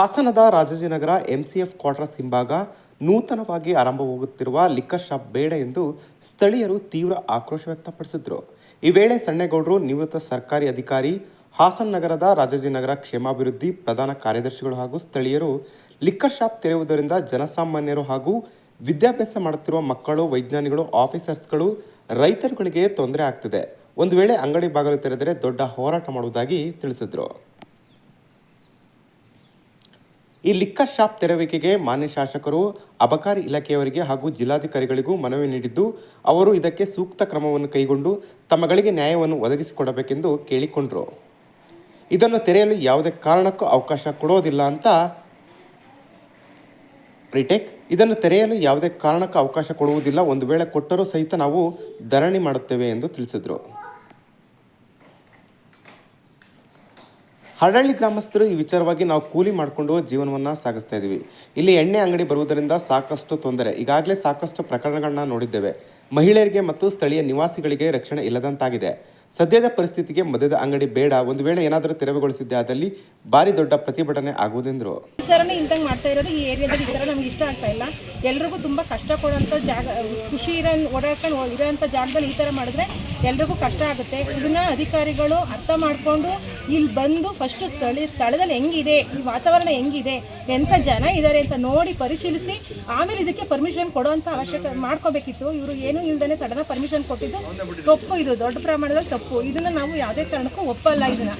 ಹಾಸನದ Rajajinagar MCF quarters ಹಿಂಭಾಗ ನೂತನವಾಗಿ ಆರಂಭವಾಗುತ್ತಿರುವ ಲಿಕ್ಕರ್ ಶಾಪ್ ಬೇಡ ಎಂದು ಸ್ಥಳೀಯರು ತೀವ್ರ ಆಕ್ರೋಶ ವ್ಯಕ್ತಪಡಿಸಿದರು. ಈ ವೇಳೆ ಸಣ್ಣೇಗೌಡರು, ನಿವೃತ್ತ ಸರ್ಕಾರಿ ಅಧಿಕಾರಿ, ಹಾಸನ ನಗರದ ರಾಜಾಜಿನಗರ ಕ್ಷೇಮಾಭಿವೃದ್ಧಿ ಪ್ರಧಾನ ಕಾರ್ಯದರ್ಶಿಗಳು ಹಾಗೂ ಸ್ಥಳೀಯರು ಲಿಕ್ಕರ್ ಶಾಪ್ ತೆರೆಯುವುದರಿಂದ ಜನಸಾಮಾನ್ಯರು ಹಾಗೂ ವಿದ್ಯಾಭ್ಯಾಸ ಮಾಡುತ್ತಿರುವ ಮಕ್ಕಳು, ವೈಜ್ಞಾನಿಗಳು, ಆಫೀಸರ್ಸ್ಗಳು ರೈತರುಗಳಿಗೆ ತೊಂದರೆ ಆಗ್ತಿದೆ. ಒಂದು ವೇಳೆ ಅಂಗಡಿ ಬಾಗಿಲು ತೆರೆದರೆ ದೊಡ್ಡ ಹೋರಾಟ ಮಾಡುವುದಾಗಿ ತಿಳಿಸಿದರು. ಈ ಲಿಕ್ಕರ್ ಶಾಪ್ ತೆರವಿಕೆಗೆ ಮಾನ್ಯ ಶಾಸಕರು, ಅಬಕಾರಿ ಇಲಾಖೆಯವರಿಗೆ ಹಾಗೂ ಜಿಲ್ಲಾಧಿಕಾರಿಗಳಿಗೂ ಮನವಿ ನೀಡಿದ್ದು, ಅವರು ಇದಕ್ಕೆ ಸೂಕ್ತ ಕ್ರಮವನ್ನು ಕೈಗೊಂಡು ತಮ್ಮಗಳಿಗೆ ನ್ಯಾಯವನ್ನು ಒದಗಿಸಿಕೊಡಬೇಕೆಂದು ಕೇಳಿಕೊಂಡರು. ಇದನ್ನು ತೆರೆಯಲು ಯಾವುದೇ ಕಾರಣಕ್ಕೂ ಅವಕಾಶ ಕೊಡೋದಿಲ್ಲ ಅಂತ ರಿಟೇಕ್, ಇದನ್ನು ತೆರೆಯಲು ಯಾವುದೇ ಕಾರಣಕ್ಕೂ ಅವಕಾಶ ಕೊಡುವುದಿಲ್ಲ. ಒಂದು ವೇಳೆ ಕೊಟ್ಟರೂ ಸಹಿತ ನಾವು ಧರಣಿ ಮಾಡುತ್ತೇವೆ ಎಂದು ತಿಳಿಸಿದರು. ಹರಳಳ್ಳಿ ಗ್ರಾಮಸ್ಥರು ಈ ವಿಚಾರವಾಗಿ ನಾವು ಕೂಲಿ ಮಾಡಿಕೊಂಡು ಜೀವನವನ್ನು ಸಾಗಿಸ್ತಾ ಇದ್ದೀವಿ ಇಲ್ಲಿ ಎಣ್ಣೆ ಅಂಗಡಿ ಬರುವುದರಿಂದ ಸಾಕಷ್ಟು ತೊಂದರೆ. ಈಗಾಗಲೇ ಸಾಕಷ್ಟು ಪ್ರಕರಣಗಳನ್ನ ನೋಡಿದ್ದೇವೆ. ಮಹಿಳೆಯರಿಗೆ ಮತ್ತು ಸ್ಥಳೀಯ ನಿವಾಸಿಗಳಿಗೆ ರಕ್ಷಣೆ ಇಲ್ಲದಂತಾಗಿದೆ. ಸದ್ಯದ ಪರಿಸ್ಥಿತಿಗೆ ಮದ್ಯದ ಅಂಗಡಿ ಬೇಡ, ಒಂದು ವೇಳೆ ಏನಾದರೂ ತೆರವುಗೊಳಿಸಿದ್ದೆ ಆದಲ್ಲಿ ಭಾರಿ ದೊಡ್ಡ ಪ್ರತಿಭಟನೆ ಆಗುವುದೆಂದರು? ಸರನೇ ಇಂಥಂಗೆ ಮಾಡ್ತಾ ಇರೋದು ಈ ಏರಿಯಾದಲ್ಲಿ ಈ ಥರ ನಮ್ಗೆ ಇಷ್ಟ ಆಗ್ತಾ ಇಲ್ಲ. ಎಲ್ರಿಗೂ ತುಂಬ ಕಷ್ಟ ಕೊಡೋಂಥ ಜಾಗ, ಖುಷಿ ಇರೋ, ಓಡಾಡ್ಕೊಂಡು ಇರೋಂಥ ಜಾಗದಲ್ಲಿ ಈ ಥರ ಮಾಡಿದ್ರೆ ಎಲ್ರಿಗೂ ಕಷ್ಟ ಆಗುತ್ತೆ. ಇದನ್ನ ಅಧಿಕಾರಿಗಳು ಅರ್ಥ ಮಾಡಿಕೊಂಡು ಇಲ್ಲಿ ಬಂದು ಫಸ್ಟ್ ಸ್ಥಳ, ಸ್ಥಳದಲ್ಲಿ ಹೆಂಗಿದೆ, ಈ ವಾತಾವರಣ ಹೆಂಗಿದೆ, ಎಂಥ ಜನ ಇದ್ದಾರೆ ಅಂತ ನೋಡಿ ಪರಿಶೀಲಿಸಿ, ಆಮೇಲೆ ಇದಕ್ಕೆ ಪರ್ಮಿಷನ್ ಕೊಡೋಂಥ ಅವಶ್ಯಕ ಮಾಡ್ಕೋಬೇಕಿತ್ತು. ಇವರು ಏನೂ ಇಲ್ದೇ ಸಡನ್ನಾಗಿ ಪರ್ಮಿಷನ್ ಕೊಟ್ಟಿದ್ದು. ತಪ್ಪು ಇದು. ದೊಡ್ಡ ಪ್ರಮಾಣದಲ್ಲಿ ತಪ್ಪು. ಇದನ್ನ ನಾವು ಯಾವುದೇ ಕಾರಣಕ್ಕೂ ಒಪ್ಪಲ್ಲ ಇದನ್ನ.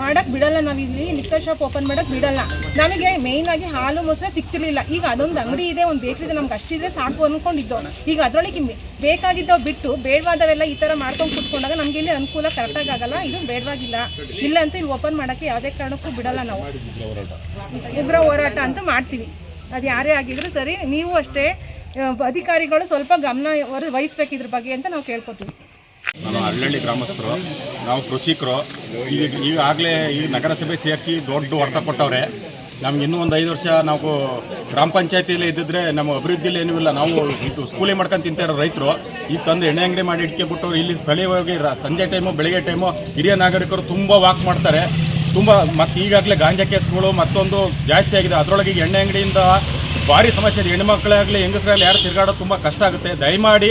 ಮಾಡಕ್ ಬಿಡಲ್ಲ ನಾವು ಇಲ್ಲಿ ಲಿಕ್ಕರ್ ಶಾಪ್ ಓಪನ್ ಮಾಡಕ್ ಬಿಡಲ್ಲ. ನಮಗೆ ಮೇಯ್ನ್ ಆಗಿ ಹಾಲು ಮೊಸರು ಸಿಗ್ತಿರ್ಲಿಲ್ಲ ಈಗ ಅದೊಂದು ಅಂಗಡಿ ಇದೆ, ಒಂದು ಬೇಕ್ರಿ ಇದೆ, ನಮ್ಗೆ ಅಷ್ಟಿದ್ರೆ ಸಾಕು ಅನ್ಕೊಂಡಿದ್ದೋ. ಈಗ ಅದ್ರೊಳಗೆ ಬೇಕಾಗಿದ್ದವು ಬಿಟ್ಟು ಬೇಡವಾದವೆಲ್ಲ ಈ ತರ ಮಾಡ್ಕೊಂಡು ಕುತ್ಕೊಂಡಾಗ ನಮ್ಗೆ ಇಲ್ಲಿ ಅನುಕೂಲ ಕರೆಕ್ಟಾಗಿ ಆಗಲ್ಲ. ಇದು ಬೇಡವಾಗಿಲ್ಲ. ಇಲ್ಲ ಅಂತ ಇಲ್ಲಿ ಓಪನ್ ಮಾಡಕ್ಕೆ ಯಾವುದೇ ಕಾರಣಕ್ಕೂ ಬಿಡಲ್ಲ ನಾವು. ಉಗ್ರ ಹೋರಾಟ ಅಂತ ಮಾಡ್ತೀವಿ. ಅದು ಯಾರೇ ಆಗಿದ್ರು ಸರಿ, ನೀವು ಅಷ್ಟೇ, ಅಧಿಕಾರಿಗಳು ಸ್ವಲ್ಪ ಗಮನ ವಹಿಸ್ಬೇಕು ಇದ್ರ ಬಗ್ಗೆ ಅಂತ ನಾವು ಕೇಳ್ಕೊತೀವಿ. ನಾನು ಹಳ್ಳಿ ಗ್ರಾಮಸ್ಥರು, ನಾವು ಕೃಷಿಕರು, ಈಗ ಈಗಾಗಲೇ ಈ ನಗರಸಭೆ ಸೇರಿಸಿ ದೊಡ್ಡ ಹೊಡೆತ ಕೊಟ್ಟವ್ರೆ. ನಮ್ಗೆ ಇನ್ನೂ ಒಂದು ಐದು ವರ್ಷ ನಾವು ಗ್ರಾಮ ಪಂಚಾಯತಿಯಲ್ಲಿ ಇದ್ದಿದ್ರೆ ನಮ್ಮ ಅಭಿವೃದ್ಧಿಯಲ್ಲಿ ಏನೂ ಇಲ್ಲ. ನಾವು ಇದು ಸ್ಕೂಲಿ ಮಾಡ್ಕೊಂಡು ತಿಂತಾ ಇರೋ ರೈತರು. ಈಗ ತಂದು ಎಣ್ಣೆ ಅಂಗಡಿ ಮಾಡಿ ಇಟ್ಕೊಂಡ್ಬಿಟ್ಟವ್ರು ಇಲ್ಲಿ ಸ್ಥಳೀಯವಾಗಿ ಸಂಜೆ ಟೈಮು ಬೆಳಗ್ಗೆ ಟೈಮು ಹಿರಿಯ ನಾಗರಿಕರು ತುಂಬ ವಾಕ್ ಮಾಡ್ತಾರೆ. ತುಂಬ, ಮತ್ತು ಈಗಾಗಲೇ ಗಾಂಜಾ ಕೇಸ್ಗಳು ಮತ್ತೊಂದು ಜಾಸ್ತಿ ಆಗಿದೆ. ಅದರೊಳಗೆ ಎಣ್ಣೆ ಅಂಗಡಿಯಿಂದ ಭಾರಿ ಸಮಸ್ಯೆ ಇದೆ. ಹೆಣ್ಮಕ್ಳಾಗಲಿ ಹೆಂಗಸರಾಗಲಿ ಯಾರು ತಿರುಗಾಡೋದು ತುಂಬ ಕಷ್ಟ ಆಗುತ್ತೆ. ದಯಮಾಡಿ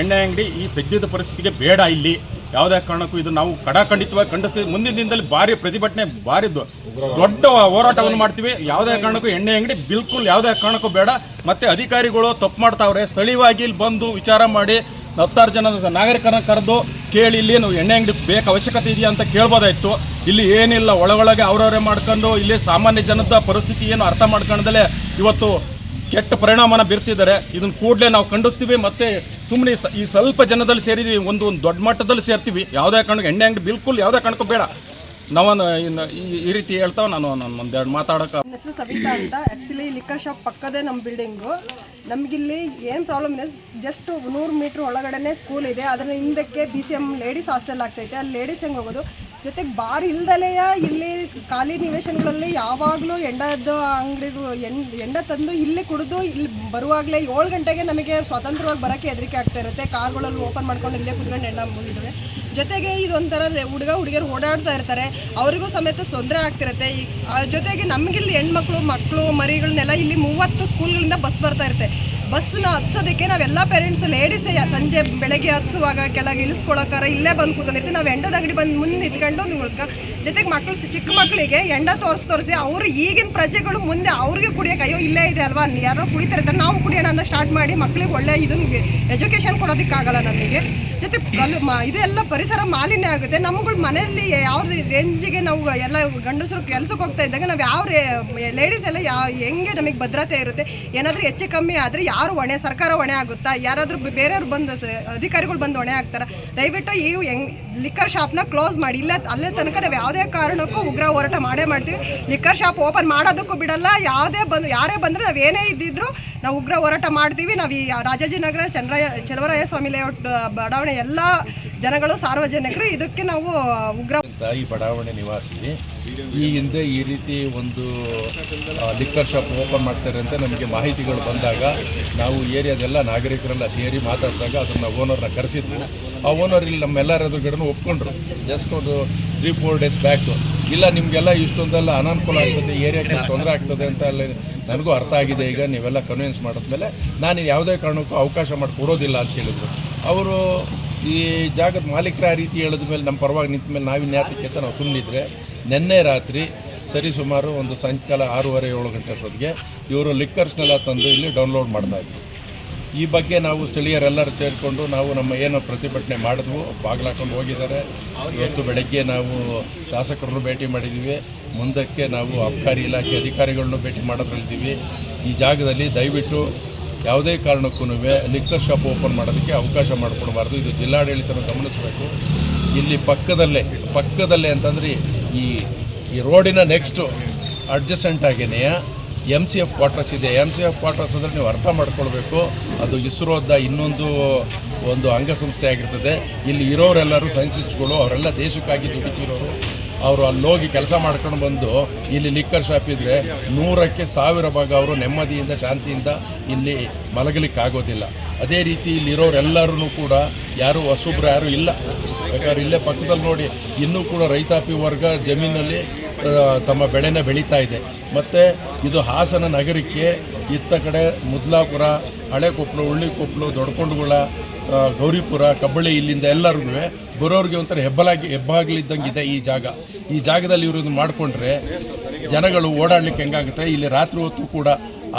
ಎಣ್ಣೆ ಅಂಗಡಿ ಈ ಸದ್ಯದ ಪರಿಸ್ಥಿತಿಗೆ ಬೇಡ ಇಲ್ಲಿ. ಯಾವುದೇ ಕಾರಣಕ್ಕೂ ಇದು ನಾವು ಕಡಾಖಂಡಿತವಾಗಿ ಖಂಡಿಸ್ತೀವಿ ಮುಂದಿನ ದಿನದಲ್ಲಿ ಭಾರಿ ಪ್ರತಿಭಟನೆ, ಭಾರಿ ದೊಡ್ಡ ಹೋರಾಟವನ್ನು ಮಾಡ್ತೀವಿ. ಯಾವುದೇ ಕಾರಣಕ್ಕೂ ಎಣ್ಣೆ ಅಂಗಡಿ ಬಿಲ್ಕುಲ್ ಯಾವುದೇ ಕಾರಣಕ್ಕೂ ಬೇಡ. ಮತ್ತೆ ಅಧಿಕಾರಿಗಳು ತಪ್ಪು ಮಾಡ್ತಾವ್ರೆ. ಸ್ಥಳೀಯವಾಗಿ ಇಲ್ಲಿ ಬಂದು ವಿಚಾರ ಮಾಡಿ ಹತ್ತಾರು ಜನ ನಾಗರಿಕರನ್ನ ಕರೆದು ಕೇಳಿ ಇಲ್ಲಿ ನಾವು ಎಣ್ಣೆ ಅಂಗಡಿ ಬೇಕು, ಅವಶ್ಯಕತೆ ಇದೆಯಾ ಅಂತ ಕೇಳ್ಬೋದಾಯ್ತು. ಇಲ್ಲಿ ಏನಿಲ್ಲ, ಒಳಗೊಳಗೆ ಅವರವರೇ ಮಾಡ್ಕೊಂಡು ಇಲ್ಲಿ ಸಾಮಾನ್ಯ ಜನದ ಪರಿಸ್ಥಿತಿ ಏನು ಅರ್ಥ ಮಾಡ್ಕೊಂಡಲೇ ಇವತ್ತು ಕೆಟ್ಟ ಪರಿಣಾಮನ ಬೀರ್ತಿದ್ದಾರೆ. ಇದನ್ನು ಕೂಡಲೇ ನಾವು ಖಂಡಿಸ್ತೀವಿ ಮತ್ತೆ ಸುಮ್ಮನೆ ಈ ಸ್ವಲ್ಪ ಜನದಲ್ಲಿ ಸೇರಿದ್ವಿ, ಒಂದು ಒಂದು ದೊಡ್ಡ ಮಟ್ಟದಲ್ಲಿ ಸೇರ್ತೀವಿ. ಯಾವುದೇ ಕಾರಣಕ್ಕೆ ಎಣ್ಣೆ ಅಂಗಡಿ ಬಿಲ್ಕುಲ್ ಯಾವುದೇ ಕಾರಣಕ್ಕೂ ಬೇಡ. ನಾವನ್ನು ಈ- ರೀತಿ ಹೇಳ್ತಾವ ನಾನು ನಾನು ಒಂದೆರಡು ಮಾತಾಡೋಕೆ ನನ್ನ ಹೆಸರು ಸವಿತಾ ಅಂತ. ಆ್ಯಕ್ಚುಲಿ ಲಿಕ್ಕರ್ ಶಾಪ್ ಪಕ್ಕದೇ ನಮ್ಮ ಬಿಲ್ಡಿಂಗು ನಮಗಿಲ್ಲಿ ಏನು ಪ್ರಾಬ್ಲಮ್ ಇದೆ ಜಸ್ಟ್ ನೂರು ಮೀಟ್ರ್ ಒಳಗಡೆನೆ ಸ್ಕೂಲ್ ಇದೆ. ಅದರ ಹಿಂದಕ್ಕೆ B C M ladies hostel ಆಗ್ತೈತೆ. ಅಲ್ಲಿ ಲೇಡೀಸ್ ಹೆಂಗೆ ಹೋಗೋದು? ಜೊತೆಗೆ ಬಾರ್ ಇಲ್ದಲೆಯ ಇಲ್ಲಿ ಖಾಲಿ ನಿವೇಶನಗಳಲ್ಲಿ ಯಾವಾಗಲೂ ಎಂಡದ ಅಂಗಡಿಗೂ ಎಣ್ ಎಂಡ ತಂದು ಇಲ್ಲಿ ಕುಡಿದು ಇಲ್ಲಿ ಬರುವಾಗಲೇ ಏಳು ಗಂಟೆಗೆ ನಮಗೆ ಸ್ವತಂತ್ರವಾಗಿ ಬರೋಕ್ಕೆ ಹೆದರಿಕೆ ಆಗ್ತಾ ಇರುತ್ತೆ. ಕಾರ್ಗಳಲ್ಲಿ ಓಪನ್ ಮಾಡ್ಕೊಂಡು ಇಲ್ಲೇ ಕುತ್ಕೊಂಡು ಎಂಡ ಮುಗಿದವೆ ಜೊತೆಗೆ ಇದೊಂಥರ ಹುಡುಗ ಹುಡುಗಿಯರು ಓಡಾಡ್ತಾ ಇರ್ತಾರೆ. ಅವರಿಗೂ ಸಮೇತ ತೊಂದರೆ ಆಗ್ತಿರುತ್ತೆ. ಜೊತೆಗೆ ನಮಗಿಲ್ಲಿ ಹೆಣ್ಮಕ್ಳು ಮಕ್ಕಳು ಮರಿಗಳನ್ನೆಲ್ಲ ಇಲ್ಲಿ ಮೂವತ್ತು ಸ್ಕೂಲ್ಗಳಿಂದ ಬಸ್ ಬರ್ತಾ ಇರುತ್ತೆ. ಬಸ್ನ ಹತ್ಸೋದಕ್ಕೆ ನಾವೆಲ್ಲ ಪೇರೆಂಟ್ಸ್ ಲೇಡೀಸ್ ಸಂಜೆ ಬೆಳಗ್ಗೆ ಹತ್ಸುವಾಗ ಕೆಳಗೆ ಇಳಿಸ್ಕೊಳಕ್ಕಾರ ಇಲ್ಲೇ ಬಂದು ಕೂತ್ಕೊಂಡಿರ್ತೀವಿ. ನಾವು ಎಂಡದ ಅಂಗಡಿ ಬಂದು ಮುಂದೆ ನಿಂತ್ಕೊಂಡು ನೋಡ್ಕ, ಜೊತೆಗೆ ಮಕ್ಕಳು ಚಿಕ್ಕ ಮಕ್ಕಳಿಗೆ ಎಂಡ ತೋರಿಸಿ ತೋರಿಸಿ ಅವರು ಈಗಿನ ಪ್ರಜೆಗಳು ಮುಂದೆ ಅವ್ರಿಗೆ ಕುಡಿಯೋಕೆ ಅಯ್ಯೋ ಇಲ್ಲೇ ಇದೆ ಅಲ್ವಾ? ಯಾರೋ ಕುಡಿತಾರೆ ನಾವು ಕುಡಿಯೋಣ ಅಂತ ಸ್ಟಾರ್ಟ್ ಮಾಡಿ ಮಕ್ಕಳಿಗೆ ಒಳ್ಳೆ ಇದನ್ನು ಎಜುಕೇಷನ್ ಕೊಡೋದಕ್ಕಾಗಲ್ಲ ನಮಗೆ. ಜೊತೆ ಇದೆಲ್ಲ ಪರಿಸರ ಮಾಲಿನ್ಯ ಆಗುತ್ತೆ. ನಮ್ಗಳು ಮನೆಯಲ್ಲಿ ಯಾವ ರೇಂಜಿಗೆ ನಾವು ಎಲ್ಲ ಗಂಡಸರು ಕೆಲ್ಸಕ್ಕೆ ಹೋಗ್ತಾ ಇದ್ದಾಗ ನಾವು ಯಾವ ಲೇಡೀಸ್ ಎಲ್ಲ ಯಾವ ಹೆಂಗೆ ನಮಗೆ ಭದ್ರತೆ ಇರುತ್ತೆ? ಏನಾದರೂ ಹೆಚ್ಚು ಕಮ್ಮಿ ಆದರೆ ಯಾರು ಹೊಣೆ, ಸರ್ಕಾರ ಹೊಣೆ ಆಗುತ್ತಾ? ಯಾರಾದರೂ ಬೇರೆಯವ್ರು ಬಂದು ಅಧಿಕಾರಿಗಳು ಬಂದು ಹೊಣೆ ಆಗ್ತಾರೆ? ದಯವಿಟ್ಟು ಈ ಹೆಂಗ್ ಲಿಕ್ಕರ್ ಶಾಪ್ನ ಕ್ಲೋಸ್ ಮಾಡಿ. ಇಲ್ಲ ಅಲ್ಲೇ ತನಕ ನಾವು ಯಾವುದೇ ಕಾರಣಕ್ಕೂ ಉಗ್ರ ಹೋರಾಟ ಮಾಡೇ ಮಾಡ್ತೀವಿ. ಲಿಕ್ಕರ್ ಶಾಪ್ ಓಪನ್ ಮಾಡೋದಕ್ಕೂ ಬಿಡಲ್ಲ. ಯಾವುದೇ ಬಂದು ಯಾರೇ ಬಂದರೂ ನಾವು ಏನೇ ಇದ್ದಿದ್ರು ನಾವು ಉಗ್ರ ಹೋರಾಟ ಮಾಡ್ತೀವಿ. ನಾವು ಈ ರಾಜಾಜಿನಗರ ಚಂದ್ರಯ ಚಲವರಾಯ ಸ್ವಾಮಿ ಲೇಔಟ್ ಬಡಾವಣೆ ಎಲ್ಲ ಜನಗಳು, ಸಾರ್ವಜನಿಕರು ಇದಕ್ಕೆ ನಾವು ಉಗ್ರ ಈ ಬಡಾವಣೆ ನಿವಾಸಿ. ಈ ಹಿಂದೆ ಈ ರೀತಿ ಒಂದು ಲಿಕ್ಕರ್ ಶಾಪ್ ಓಪನ್ ಮಾಡ್ತಾರೆ ಅಂತ ನಮಗೆ ಮಾಹಿತಿಗಳು ಬಂದಾಗ ನಾವು ಏರಿಯಾದೆಲ್ಲ ನಾಗರಿಕರೆಲ್ಲ ಸೇರಿ ಮಾತಾಡಿದಾಗ ಅದನ್ನು ಓನರ್ನ ಕರೆಸಿದ್ವು. ಆ ಓನರ್ ಇಲ್ಲಿ ನಮ್ಮೆಲ್ಲರ ಎದುರುಗಡೆನೂ ಒಪ್ಕೊಂಡ್ರು. ಜಸ್ಟ್ ಒಂದು ತ್ರೀ ಫೋರ್ ಡೇಸ್ ಬ್ಯಾಕು ಇಲ್ಲ, ನಿಮಗೆಲ್ಲ ಇಷ್ಟೊಂದೆಲ್ಲ ಅನಾನುಕೂಲ ಆಗ್ತದೆ, ಏರಿಯಾಕ್ಕೆ ತೊಂದರೆ ಆಗ್ತದೆ ಅಂತ ಅಲ್ಲಿ ನನಗೂ ಅರ್ಥ ಆಗಿದೆ. ಈಗ ನೀವೆಲ್ಲ ಕನ್ವಿನ್ಸ್ ಮಾಡಿದ್ಮೇಲೆ ನಾನು ಯಾವುದೇ ಕಾರಣಕ್ಕೂ ಅವಕಾಶ ಮಾಡಿ ಕೊಡೋದಿಲ್ಲ ಅಂತ ಹೇಳಿದರು. ಅವರು ಈ ಜಾಗದ ಮಾಲೀಕರ ಆ ರೀತಿ ಹೇಳಿದ ಮೇಲೆ ನಮ್ಮ ಪರವಾಗಿ ನಿಂತ ಮೇಲೆ ನಾವು ಯಾತಕ್ಕೆ ಅಂತ ನಾವು ಸುಮ್ಮನಿದ್ರೆ ನಿನ್ನೆ ರಾತ್ರಿ ಸರಿ ಸುಮಾರು ಒಂದು ಸಾಯಂಕಾಲ ಆರೂವರೆ, ಏಳು ಗಂಟೆ ಅಷ್ಟೊತ್ತಿಗೆ ಇವರು ಲಿಕ್ಕರ್ಸ್ನೆಲ್ಲ ತಂದು ಇಲ್ಲಿ ಡೌನ್ಲೋಡ್ ಮಾಡ್ತಾಯಿದ್ರು ಈ ಬಗ್ಗೆ ನಾವು ಸ್ಥಳೀಯರೆಲ್ಲರೂ ಸೇರಿಕೊಂಡು ನಾವು ನಮ್ಮ ಏನು ಪ್ರತಿಭಟನೆ ಮಾಡಿದ್ವು ಬಾಗಿಲಾಕೊಂಡು ಹೋಗಿದ್ದಾರೆ. ಇವತ್ತು ಬೆಳಗ್ಗೆ ನಾವು ಶಾಸಕರನ್ನು ಭೇಟಿ ಮಾಡಿದ್ದೀವಿ. ಮುಂದಕ್ಕೆ ನಾವು ಅಬಕಾರಿ ಇಲಾಖೆ ಅಧಿಕಾರಿಗಳನ್ನು ಭೇಟಿ ಮಾಡೋದ್ರಲ್ಲಿದ್ದೀವಿ. ಈ ಜಾಗದಲ್ಲಿ ದಯವಿಟ್ಟು ಯಾವುದೇ ಕಾರಣಕ್ಕೂ ಲಿಕ್ಕರ್ ಶಾಪ್ ಓಪನ್ ಮಾಡೋದಕ್ಕೆ ಅವಕಾಶ ಮಾಡಿಕೊಡಬಾರ್ದು. ಇದು ಜಿಲ್ಲಾಡಳಿತನ ಗಮನಿಸಬೇಕು. ಇಲ್ಲಿ ಪಕ್ಕದಲ್ಲೇ ಪಕ್ಕದಲ್ಲೇ ಅಂತಂದರೆ ಈ ಈ ರೋಡಿನ ನೆಕ್ಸ್ಟು ಅಡ್ಜಸೆಂಟ್ ಆಗಿನ ಎಂ ಸಿ ಎಫ್ ಕ್ವಾರ್ಟರ್ಸ್ ಇದೆ. ಎಂ ಸಿ ಎಫ್ ಕ್ವಾರ್ಟರ್ಸ್ ಅಂದರೆ ನೀವು ಅರ್ಥ ಮಾಡ್ಕೊಳ್ಬೇಕು. ಅದು ಇಸ್ರೋದ ಇನ್ನೊಂದು ಒಂದು ಅಂಗಸಂಸ್ಥೆ ಆಗಿರ್ತದೆ. ಇಲ್ಲಿ ಇರೋರೆಲ್ಲರೂ ಸೈನ್ಸಿಸ್ಟ್ಗಳು ಅವರೆಲ್ಲ ದೇಶಕ್ಕಾಗಿ ದುಡಿತಿರೋರು. ಅವರು ಅಲ್ಲಿ ಹೋಗಿ ಕೆಲಸ ಮಾಡ್ಕೊಂಡು ಬಂದು ಇಲ್ಲಿ ಲಿಕ್ಕರ್ ಶಾಪ್ ಇದ್ದರೆ ನೂರಕ್ಕೆ ಸಾವಿರ ಭಾಗ ಅವರು ನೆಮ್ಮದಿಯಿಂದ ಶಾಂತಿಯಿಂದ ಇಲ್ಲಿ ಮಲಗಲಿಕ್ಕೆ ಆಗೋದಿಲ್ಲ ಅದೇ ರೀತಿ ಇಲ್ಲಿರೋರೆಲ್ಲರೂ ಕೂಡ ಯಾರು ಹೊಸಬ್ರು ಯಾರೂ ಇಲ್ಲ. ಯಾಕಂದ್ರೆ ಇಲ್ಲೇ ಪಕ್ಕದಲ್ಲಿ ನೋಡಿ ಇನ್ನೂ ಕೂಡ ರೈತಾಪಿ ವರ್ಗ ಜಮೀನಲ್ಲಿ ತಮ್ಮ ಬೆಳೆನ ಬೆಳೀತಾ ಇದೆ. ಮತ್ತು ಇದು ಹಾಸನ ನಗರಕ್ಕೆ ಇತ್ತ ಕಡೆ ಮುದ್ಲಾಪುರ ಹಳೆಕೊಪ್ಪಲು ಉಳ್ಳಿಕೊಪ್ಪಲು ದೊಡ್ಡಕೊಂಡುಗುಳ ಆ, ಗೌರಿಪುರ, ಕಬ್ಬಳ್ಳಿ ಇಲ್ಲಿಂದ ಎಲ್ಲರಿಗೂ ಬರೋರಿಗೆ ಒಂಥರ ಹೆಬ್ಬಲಾಗಿ ಹೆಬ್ಬಾಗ್ಲಿದ್ದಂಗೆ ಇದೆ ಈ ಜಾಗ. ಈ ಜಾಗದಲ್ಲಿ ಇವರು ಮಾಡಿಕೊಂಡ್ರೆ ಜನಗಳು ಓಡಾಡಲಿಕ್ಕೆ ಹೆಂಗಾಗುತ್ತೆ? ಇಲ್ಲಿ ರಾತ್ರಿ ಹೊತ್ತು ಕೂಡ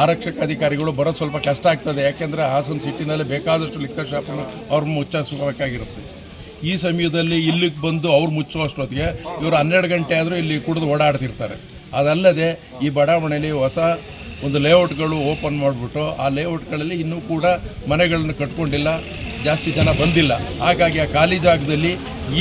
ಆರಕ್ಷಕ ಅಧಿಕಾರಿಗಳು ಬರೋದು ಸ್ವಲ್ಪ ಕಷ್ಟ ಆಗ್ತದೆ. ಯಾಕೆಂದರೆ ಹಾಸನ ಸಿಟಿನಲ್ಲಿ ಬೇಕಾದಷ್ಟು ಲಿಕ್ಕರ್ ಶಾಪನ್ನು ಅವ್ರು ಮುಚ್ಚಿಸಬೇಕಾಗಿರುತ್ತೆ ಈ ಸಮಯದಲ್ಲಿ ಇಲ್ಲಿಗೆ ಬಂದು ಅವ್ರು ಮುಚ್ಚುವಷ್ಟೊತ್ತಿಗೆ ಇವರು ಹನ್ನೆರಡು ಗಂಟೆ ಆದರೂ ಇಲ್ಲಿ ಕುಡಿದು ಓಡಾಡ್ತಿರ್ತಾರೆ. ಅದಲ್ಲದೆ ಈ ಬಡಾವಣೆಯಲ್ಲಿ ಹೊಸ ಒಂದು ಲೇಔಟ್ಗಳು ಓಪನ್ ಮಾಡಿಬಿಟ್ಟು ಆ ಲೇಔಟ್ಗಳಲ್ಲಿ ಇನ್ನೂ ಕೂಡ ಮನೆಗಳನ್ನು ಕಟ್ಕೊಂಡಿಲ್ಲ. ಜಾಸ್ತಿ ಜನ ಬಂದಿಲ್ಲ. ಹಾಗಾಗಿ ಆ ಖಾಲಿ ಜಾಗದಲ್ಲಿ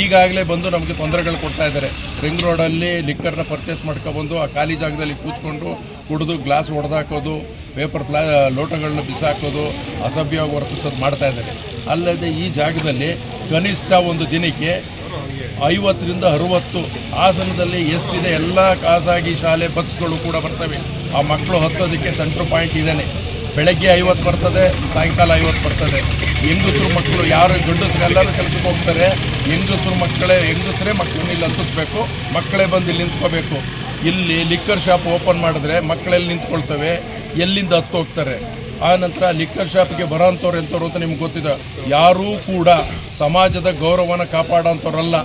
ಈಗಾಗಲೇ ಬಂದು ನಮಗೆ ತೊಂದರೆಗಳು ಕೊಡ್ತಾ ಇದ್ದಾರೆ. ರಿಂಗ್ ರೋಡಲ್ಲಿ ಲಿಕ್ಕರ್ನ ಪರ್ಚೇಸ್ ಮಾಡ್ಕೊಬಂದು ಆ ಖಾಲಿ ಜಾಗದಲ್ಲಿ ಕೂತ್ಕೊಂಡು ಕುಡಿದು ಗ್ಲಾಸ್ ಹೊಡೆದಾಕೋದು ಪೇಪರ್ ಪ್ಲಾ ಲೋಟಗಳನ್ನ ಬಿಸಾಕೋದು ಅಸಭ್ಯವಾಗಿ ವರ್ತಿಸೋದು ಮಾಡ್ತಾ ಇದ್ದಾರೆ. ಅಲ್ಲದೆ ಈ ಜಾಗದಲ್ಲಿ ಕನಿಷ್ಠ ಒಂದು ದಿನಕ್ಕೆ ಐವತ್ತರಿಂದ ಅರುವತ್ತು ಹಾಸನದಲ್ಲಿ ಎಷ್ಟಿದೆ ಎಲ್ಲ ಖಾಸಗಿ ಶಾಲೆ ಬಸ್ಗಳು ಕೂಡ ಬರ್ತವೆ. ಆ ಮಕ್ಕಳು ಹತ್ತೋದಕ್ಕೆ ಸೆಂಟ್ರ್ ಪಾಯಿಂಟ್ ಇದ್ದಾನೆ ಬೆಳಗ್ಗೆ ಐವತ್ತು ಬರ್ತದೆ, ಸಾಯಂಕಾಲ ಐವತ್ತು ಬರ್ತದೆ. ಹೆಂಗಸರು ಮಕ್ಕಳು ಯಾರು ಗಂಡಸರು ಎಲ್ಲರೂ ಕೆಲಸಕ್ಕೆ ಹೋಗ್ತಾರೆ, ಹೆಂಗಸರು ಮಕ್ಕಳೇ, ಹೆಂಗಸರೇ ಮಕ್ಕಳನ್ನ ಇಲ್ಲಿ ಹತ್ತಿಸ್ಬೇಕು, ಮಕ್ಕಳೇ ಬಂದು ಇಲ್ಲಿ ನಿಂತ್ಕೋಬೇಕು. ಇಲ್ಲಿ ಲಿಕ್ಕರ್ ಶಾಪ್ ಓಪನ್ ಮಾಡಿದ್ರೆ ಮಕ್ಕಳೆಲ್ಲಿ ನಿಂತ್ಕೊಳ್ತವೆ, ಎಲ್ಲಿಂದ ಹತ್ತು ಹೋಗ್ತಾರೆ ಆ ನಂತರ ಲಿಕ್ಕರ್ ಶಾಪ್ಗೆ ಬರೋಂಥವ್ರು ಎಂಥವ್ರು ಅಂತ ನಿಮ್ಗೆ ಗೊತ್ತಿದೆ. ಯಾರೂ ಕೂಡ ಸಮಾಜದ ಗೌರವನ ಕಾಪಾಡೋಂಥವ್ರಲ್ಲ.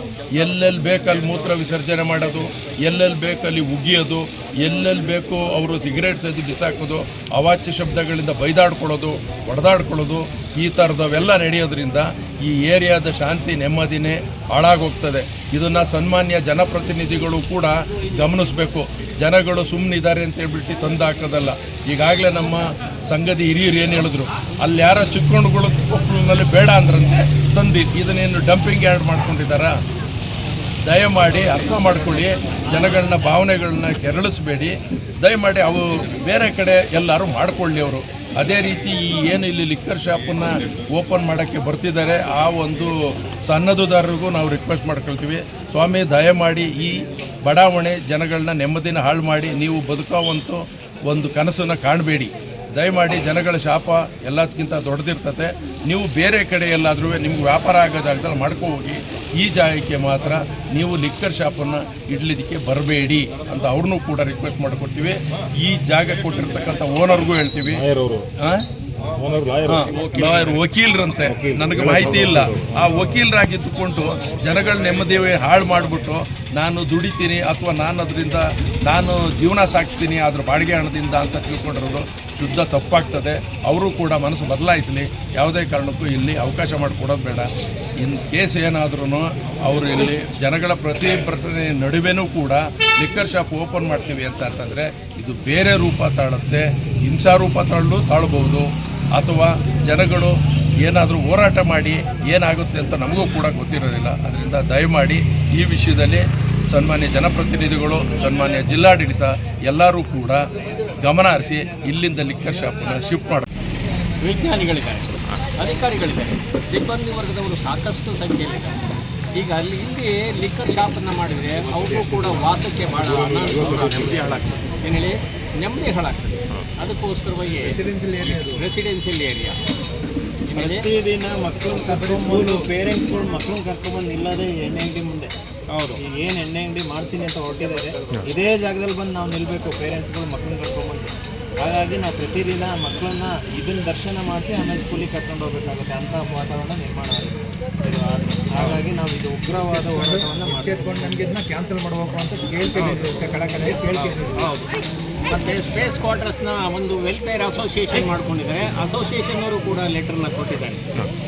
ಎಲ್ಲೆಲ್ಲಿ ಬೇಕಲ್ಲಿ ಮೂತ್ರ ವಿಸರ್ಜನೆ ಮಾಡೋದು, ಎಲ್ಲೆಲ್ಲಿ ಬೇಕಲ್ಲಿ ಉಗಿಯೋದು, ಎಲ್ಲೆಲ್ಲಿ ಬೇಕು ಅವರು ಸಿಗರೇಟ್ ಎದ್ದು ಬಿಸಾಕೋದು, ಅವಾಚ್ಯ ಶಬ್ದಗಳಿಂದ ಬೈದಾಡ್ಕೊಳ್ಳೋದು ಹೊಡೆದಾಡ್ಕೊಳ್ಳೋದು ಈ ಥರದವೆಲ್ಲ ನಡೆಯೋದ್ರಿಂದ ಈ ಏರಿಯಾದ ಶಾಂತಿ ನೆಮ್ಮದಿನೇ ಹಾಳಾಗೋಗ್ತದೆ. ಇದನ್ನು ಸನ್ಮಾನ್ಯ ಜನಪ್ರತಿನಿಧಿಗಳು ಕೂಡ ಗಮನಿಸಬೇಕು. ಜನಗಳು ಸುಮ್ಮನಿದ್ದಾರೆ ಅಂತ ಹೇಳ್ಬಿಟ್ಟು ತಂದು ಹಾಕೋದಲ್ಲ. ಈಗಾಗಲೇ ನಮ್ಮ ಸಂಗತಿ ಹಿರಿಯರು ಏನು ಹೇಳಿದ್ರು? ಅಲ್ಲಿ ಯಾರೋ ಚಿಕ್ಕೊಂಡುಗಳು ಬೇಡ ಅಂದ್ರಂತೆ ತಂದು ಇದನ್ನೇನು ಡಂಪಿಂಗ್ ಯಾರ್ಡ್ ಮಾಡ್ಕೊಂಡಿದ್ದಾರಾ? ದಯಮಾಡಿ ಅರ್ಥ ಮಾಡ್ಕೊಳ್ಳಿ, ಜನಗಳನ್ನ, ಭಾವನೆಗಳನ್ನ ಕೆರಳಿಸ್ಬೇಡಿ. ದಯಮಾಡಿ ಅವು ಬೇರೆ ಕಡೆ ಎಲ್ಲರೂ ಮಾಡಿಕೊಳ್ಳಿ ಅವರು. ಅದೇ ರೀತಿ ಈ ಏನು ಇಲ್ಲಿ ಲಿಕ್ಕರ್ ಶಾಪನ್ನು ಓಪನ್ ಮಾಡೋಕ್ಕೆ ಬರ್ತಿದ್ದಾರೆ, ಆ ಒಂದು ಸನ್ನದುದಾರರಿಗೂ ನಾವು ರಿಕ್ವೆಸ್ಟ್ ಮಾಡ್ಕೊಳ್ತೀವಿ. ಸ್ವಾಮಿ, ದಯಮಾಡಿ ಈ ಬಡಾವಣೆ ಜನಗಳನ್ನ ನೆಮ್ಮದಿನ ಹಾಳು ಮಾಡಿ, ನೀವು ಬದುಕೋವಂತೂ ಒಂದು ಕನಸನ್ನು ಕಾಣಬೇಡಿ. ದಯಮಾಡಿ ಜನಗಳ ಶಾಪ ಎಲ್ಲದಕ್ಕಿಂತ ದೊಡ್ಡದಿರ್ತತೆ. ನೀವು ಬೇರೆ ಕಡೆ ಎಲ್ಲಾದರೂ ನಿಮ್ಗೆ ವ್ಯಾಪಾರ ಆಗೋ ಜಾಗದಲ್ಲಿ ಮಾಡ್ಕೊ ಹೋಗಿ ಈ ಜಾಗಕ್ಕೆ ಮಾತ್ರ ನೀವು ಲಿಕ್ಕರ್ ಶಾಪನ್ನು ಇಡ್ಲಿದ್ದಕ್ಕೆ ಬರಬೇಡಿ ಅಂತ ಅವ್ರನ್ನೂ ಕೂಡ ರಿಕ್ವೆಸ್ಟ್ ಮಾಡಿಕೊಡ್ತೀವಿ. ಈ ಜಾಗ ಕೊಟ್ಟಿರ್ತಕ್ಕಂಥ ಓನರ್ಗೂ ಹೇಳ್ತೀವಿ. ಲಾಯರ್. ವಕೀಲರಂತೆ. ನನಗೆ ಮಾಹಿತಿ ಇಲ್ಲ. ಆ ವಕೀಲರಾಗಿದ್ದುಕೊಂಡು ಜನಗಳ ನೆಮ್ಮದಿ ಹಾಳು ಮಾಡಿಬಿಟ್ಟು ನಾನು ದುಡಿತೀನಿ ಅಥವಾ ನಾನು ಅದರಿಂದ ನಾನು ಜೀವನ ಸಾಗಿಸ್ತೀನಿ ಅದ್ರ ಬಾಡಿಗೆ ಹಣದಿಂದ ಅಂತ ತಿಳ್ಕೊಂಡಿರೋದು ಶುದ್ಧ ತಪ್ಪಾಗ್ತದೆ. ಅವರು ಕೂಡ ಮನಸ್ಸು ಬದಲಾಯಿಸಲಿ. ಯಾವುದೇ ಕಾರಣಕ್ಕೂ ಇಲ್ಲಿ ಅವಕಾಶ ಮಾಡಿಕೊಡೋದು ಬೇಡ. ಇನ್ ಕೇಸ್ ಏನಾದ್ರೂ ಅವರು ಇಲ್ಲಿ ಜನಗಳ ಪ್ರತಿಭಟನೆ ನಡುವೆನೂ ಕೂಡ ಲಿಕ್ಕರ್ ಶಾಪ್ ಓಪನ್ ಮಾಡ್ತೀವಿ ಅಂತ ಅಂತಂದರೆ ಇದು ಬೇರೆ ರೂಪ ತಾಳುತ್ತೆ, ಹಿಂಸಾ ರೂಪ ತಾಳಲು ತಾಳ್ಬೋದು ಅಥವಾ ಜನಗಳು ಏನಾದರೂ ಹೋರಾಟ ಮಾಡಿ ಏನಾಗುತ್ತೆ ಅಂತ ನಮಗೂ ಕೂಡ ಗೊತ್ತಿರೋದಿಲ್ಲ. ಅದರಿಂದ ದಯಮಾಡಿ ಈ ವಿಷಯದಲ್ಲಿ ಸನ್ಮಾನ್ಯ ಜನಪ್ರತಿನಿಧಿಗಳು, ಸನ್ಮಾನ್ಯ ಜಿಲ್ಲಾಡಳಿತ ಎಲ್ಲರೂ ಕೂಡ ಗಮನ ಹರಿಸಿ ಇಲ್ಲಿಂದ ಲಿಕ್ಕರ್ ಶಾಪನ್ನು ಶಿಫ್ಟ್ ಮಾಡಿ. ವಿಜ್ಞಾನಿಗಳಿದ್ದಾರೆ, ಅಧಿಕಾರಿಗಳಿದ್ದಾರೆ. ಸಿಬ್ಬಂದಿ ವರ್ಗದವರು ಸಾಕಷ್ಟು ಸಂಖ್ಯೆಯಲ್ಲಿದ್ದಾರೆ. ಈಗ ಅಲ್ಲಿ ಇಲ್ಲಿ ಲಿಕ್ಕರ್ ಶಾಪನ್ನು ಮಾಡಿದರೆ ಅವ್ರಿಗೂ ಕೂಡ ವಾಸಕ್ಕೆ ಭಾಳ ನೆಮ್ಮದಿ ಹಾಳಾಗ್ತದೆ. ಏನು ಹೇಳಿ? ನೆಮ್ಮದಿ ಹಾಳಾಗ್ತದೆ. ಅದಕ್ಕೋಸ್ಕರವಾಗಿ ರೆಸಿಡೆನ್ಷಿಯಲ್ ಏರಿಯಾ ಪ್ರತಿದಿನ ಮಕ್ಕಳನ್ನ ಕರ್ಕೊಂಡ್ಬಂದು ಪೇರೆಂಟ್ಸ್ಗಳು ಮಕ್ಕಳನ್ನ ಕರ್ಕೊಂಬಂದು ನಿಲ್ಲದೆ ಎಣ್ಣೆ ಅಂಗಡಿ ಮುಂದೆ. ಹೌದು. ಈಗ ಏನು ಎಣ್ಣೆ ಅಂಗಡಿ ಮಾಡ್ತೀನಿ ಅಂತ ಹೊರಟಿದ್ದಾರೆ. ಇದೇ ಜಾಗದಲ್ಲಿ ಬಂದು ನಾವು ನಿಲ್ಲಬೇಕು ಪೇರೆಂಟ್ಸ್ಗಳು ಮಕ್ಕಳನ್ನ ಕರ್ಕೊಂಡ್ಬಂದು ಹಾಗಾಗಿ ನಾವು ಪ್ರತಿದಿನ ಮಕ್ಕಳನ್ನ ಇದನ್ನ ದರ್ಶನ ಮಾಡಿಸಿ ಆಮೇಲೆ ಸ್ಕೂಲಿಗೆ ಕರ್ಕೊಂಡು ಹೋಗ್ಬೇಕಾಗುತ್ತೆ. ಅಂತ ವಾತಾವರಣ ನಿರ್ಮಾಣ ಆಗುತ್ತೆ ಇದು ಹಾಗಾಗಿ ನಾವು ಇದು ಉಗ್ರವಾದ ಹೋರಾಟವನ್ನು ಮಾಡ್ತೀವಿ. ನಮಗೆ ಇದನ್ನ ಕ್ಯಾನ್ಸಲ್ ಮಾಡಬೇಕು ಅಂತ ಕೇಳ್ತೀನಿ ಕಡೆ ಕಡೆ ಮತ್ತೆ ಸ್ಪೇಸ್ ಕ್ವಾರ್ಟರ್ಸ್ನ ಒಂದು ವೆಲ್ಫೇರ್ ಅಸೋಸಿಯೇಷನ್ ಮಾಡ್ಕೊಂಡಿದ್ದಾರೆ. ಅಸೋಸಿಯೇಷನ್ ಅವರು ಕೂಡ ಲೆಟರ್ನ ಕೊಟ್ಟಿದ್ದಾರೆ.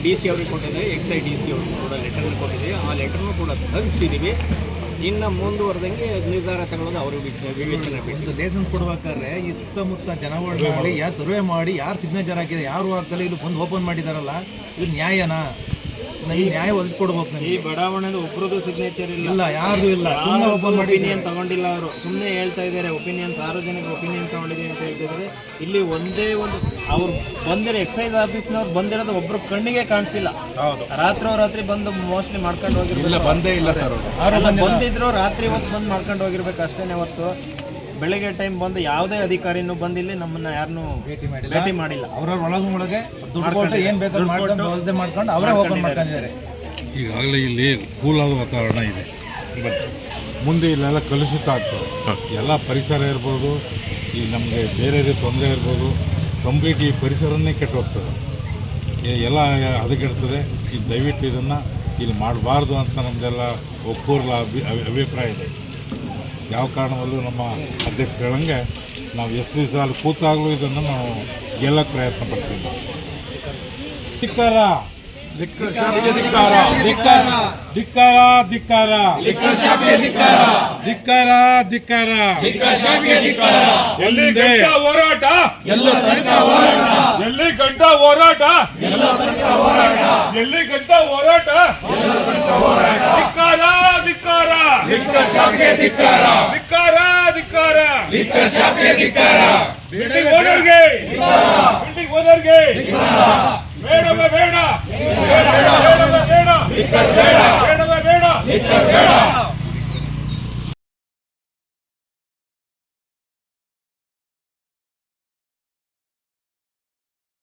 ಡಿ ಸಿ ಅವ್ರಿಗೆ ಕೊಟ್ಟಿದ್ದಾರೆ. ಎಕ್ಸ್ ಐ ಡಿ ಸಿ ಅವರು ಕೂಡ ಲೆಟರ್ನ ಕೊಟ್ಟಿದ್ದೀವಿ ಆ ಲೆಟರ್ನು ಕೂಡ ತಲುಪಿಸಿದ್ದೀವಿ ಇನ್ನು ಮುಂದುವರೆದಂಗೆ ನಿರ್ಧಾರ ತಗೊಳ್ಳೋದು ಅವರು ವಿಚ- ವಿವೇಚನೆ ಬಿಟ್ಟು ಲೈಸೆನ್ಸ್ ಕೊಡ್ಬೇಕಾದ್ರೆ ಈ ಸುತ್ತಮುತ್ತ ಯಾರು ಸರ್ವೆ ಮಾಡಿ ಯಾರು ಸಿಗ್ನೇಚರ್ ಹಾಕಿದೆ ಯಾರು ಆಗ್ತಲ್ಲ ಇಲ್ಲಿ ಬಂದು ಓಪನ್ ಮಾಡಿದಾರಲ್ಲ ಇದು ನ್ಯಾಯನಾ? ಈ ನ್ಯಾಯ ಒದಗಿಸ್ಕೊಡ್ಬೇಕು ಈ ಬಡಾವಣೆ ಒಬ್ರದ್ದು ಸಿಗ್ನೇಚರ್ ಇಲ್ಲ. ಇಲ್ಲ ಯಾರ್ದು ಇಲ್ಲ ಸುಮ್ಮನೆ ಓಪನ್ ಮಾಡಿ ಒಪಿನಿಯನ್ ತಗೊಂಡಿಲ್ಲ ಅವರು. ಸುಮ್ಮನೆ ಹೇಳ್ತಾ ಇದ್ದಾರೆ ಒಪಿನಿಯನ್ ಸಾರ್ವಜನಿಕ ಒಪಿನಿಯನ್ ತಗೊಂಡಿದ್ದೀವಿ ಅಂತ ಹೇಳ್ತಿದ್ದಾರೆ ಇಲ್ಲಿ ಒಂದೇ ಒಂದು ಅವ್ರು ಬಂದಿರೋ ಎಕ್ಸೈಸ್ ಆಫೀಸ್ನವ್ರು ಬಂದಿರೋದು ಒಬ್ರು ಕಣ್ಣಿಗೆ ಕಾಣಿಸಿಲ್ಲ. ರಾತ್ರಿ ರಾತ್ರಿ ಬಂದು ಮೋಸ್ಟ್ಲಿ ಮಾಡ್ಕೊಂಡು ಹೋಗಿರ್ಬೇಕು. ಬಂದೇ ಇಲ್ಲ ಸರ್ ಬಂದಿದ್ರು ರಾತ್ರಿ ಹೊತ್ತು ಬಂದು ಮಾಡ್ಕೊಂಡು ಹೋಗಿರ್ಬೇಕು ಅಷ್ಟೇನೆ ಹೊತ್ತು. ಬೆಳಗ್ಗೆ ಟೈಮ್ ಬಂದು ಯಾವುದೇ ಅಧಿಕಾರಿನೂ ಬಂದಿಲ್ಲ ನಮ್ಮನ್ನ ಯಾರನ್ನು ಭೇಟಿ ಮಾಡಿಲ್ಲ. ಅವ್ರವ್ರ ಒಳಗೊಳಗೆ ದುಡ್ಡು ಕೊಟ್ಟು ಏನು ಬೇಕಾದ್ರೂ ಮಾಡ್ಕೊಂಡು ವ್ಯವಸ್ಥೆ ಮಾಡ್ಕೊಂಡು ಅವರೇ ಓಪನ್ ಮಾಡ್ಕೊಂಡಿದ್ದಾರೆ. ಈಗಾಗಲೇ ಇಲ್ಲಿ ಕೂಲಾದ ವಾತಾವರಣ ಇದೆ. ಮುಂದೆ ಇಲ್ಲೆಲ್ಲ ಕಲುಷಿತ ಆಗ್ತದೆ. ಎಲ್ಲ ಪರಿಸರ ಇರ್ಬೋದು ಈ ನಮಗೆ ಬೇರೆ ತೊಂದರೆ ಇರ್ಬೋದು ಕಂಪ್ಲೀಟ್ ಈ ಪರಿಸರನೇ ಕೆಟ್ಟು ಹೋಗ್ತದೆ ಎಲ್ಲ ಹದಗೆಡ್ತದೆ. ಈ ದಯವಿಟ್ಟು ಇದನ್ನು ಇಲ್ಲಿ ಮಾಡಬಾರ್ದು ಅಂತ ನಮ್ಮದೆಲ್ಲ ಒಕ್ಕೂರ್ಲ ಅಭಿ- ಅಭಿಪ್ರಾಯ ಇದೆ. ಯಾವ ಕಾರಣವಲ್ಲೂ ನಮ್ಮ ಅಧ್ಯಕ್ಷರು ಹೇಳಂಗೆ ನಾವು ಎಷ್ಟು ದಿವಸ ಅಲ್ಲಿ ಕೂತಾಗಲೂ ಇದನ್ನು ನಾವು ಗೆಲ್ಲಕ್ಕೆ ಪ್ರಯತ್ನ ಪಡ್ತೀವಿ. ಧಿಕ್ಕಾರ. ಧಿಕ್ಕಾರ. ಧಿಕ್ಕಾರ. ಧಿಕ್ಕಾರ ಧಿಕ್ಕಾರ. ಎಲ್ಲಿ ಗಂಟ ಹೋರಾಟ? ಎಲ್ಲಿ ಗಂಟ ಹೋರಾಟ. ಎಲ್ಲಿ ಗಂಟ ಹೋರಾಟ. ಧಿಕ್ಕಾರ ಧಿಕ್ಕಾರ. ಧಿಕ್ಕಾರ ಧಿಕ್ಕಾರ. ಬಿಲ್ಡಿಂಗ್ ಓನರ್ಗೆ. ಬಿಲ್ಡಿಂಗ್ ಓನರ್ಗೆ. ಬೇಡ. ಬೇಡ. ಬೇಡ. ಬೇಡ. ಬೇಡ. ಬೇಡ. ಬೇಡ ಬೇಡ.